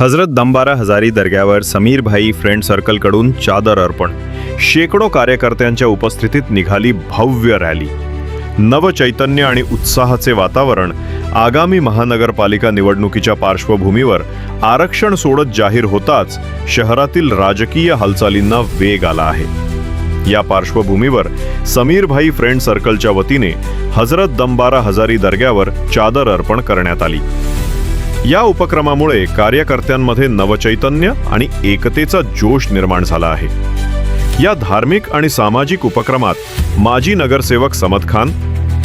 हजरत दंबारा हजारी दर्ग्यावर समीर भाई फ्रेंड सर्कलकडून चादर अर्पण. शेकडो कार्यकर्त्यांच्या उपस्थितीत निघाली भव्य रॅली. नवचैतन्य आणि उत्साहाचे वातावरण आगामी महानगरपालिका निवडणुकीच्या पार्श्वभूमीवर आरक्षण सोडत जाहीर होताच शहरातील राजकीय हालचालींना वेग आला आहे. या पार्श्वभूमीवर समीर भाई फ्रेंड सर्कलच्या वतीने हजरत दंबारा हजारी दर्ग्यावर चादर अर्पण करण्यात आली. या उपक्रमामुळे कार्यकर्त्यांमध्ये नवचैतन्य आणि एकतेचा जोश निर्माण झाला आहे. या धार्मिक आणि सामाजिक उपक्रमात माजी नगरसेवक समद खान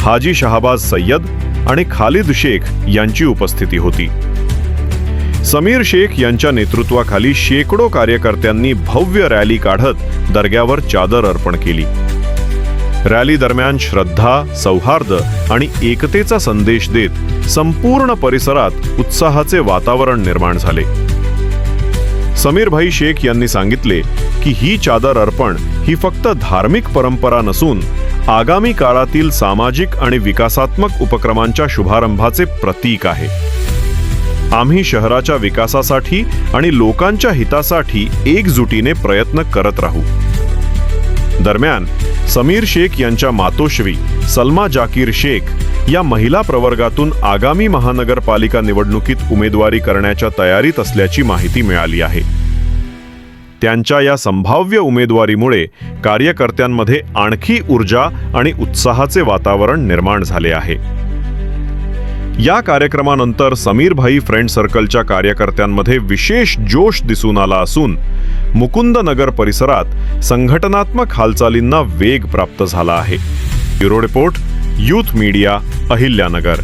हाजी शहाबाज सय्यद आणि खालिद शेख यांची उपस्थिती होती. समीर शेख यांच्या नेतृत्वाखाली शेकडो कार्यकर्त्यांनी भव्य रॅली काढत दर्ग्यावर चादर अर्पण केली. रॅली दरम्यान श्रद्धा सौहार्द आणि एकतेचा संदेश देत संपूर्ण परिसरात उत्साहाचे वातावरण निर्माण झाले. समीर भाई शेख यांनी सांगितले की ही चादर अर्पण ही फक्त धार्मिक परंपरा नसून आगामी काळातील सामाजिक आणि विकासात्मक उपक्रमांच्या शुभारंभाचे प्रतीक आहे. आम्ही शहराच्या विकासासाठी आणि लोकांच्या हितासाठी एकजुटीने प्रयत्न करत राहू. दरम्यान समीर शेख यांच्या मातोश्री सलमा जाकीर शेख या महिला प्रवर्गातून आगामी महानगरपालिका निवडणुकीत उमेदवारी करण्याच्या तयारीत असल्याची माहिती मिळाली आहे. त्यांच्या या संभाव्य उमेदवारीमुळे कार्यकर्त्यांमध्ये आणखी ऊर्जा आणि उत्साहाचे वातावरण निर्माण झाले आहे. या कार्यक्रमानंतर समीर भाई फ्रेंड सर्कलच्या कार्यकर्त्यांमध्ये विशेष जोश दिसून आला असून मुकुंदनगर परिसरात संघटनात्मक हालचालींना वेग प्राप्त झाला आहे. Bureau report youth media Ahilyanagar.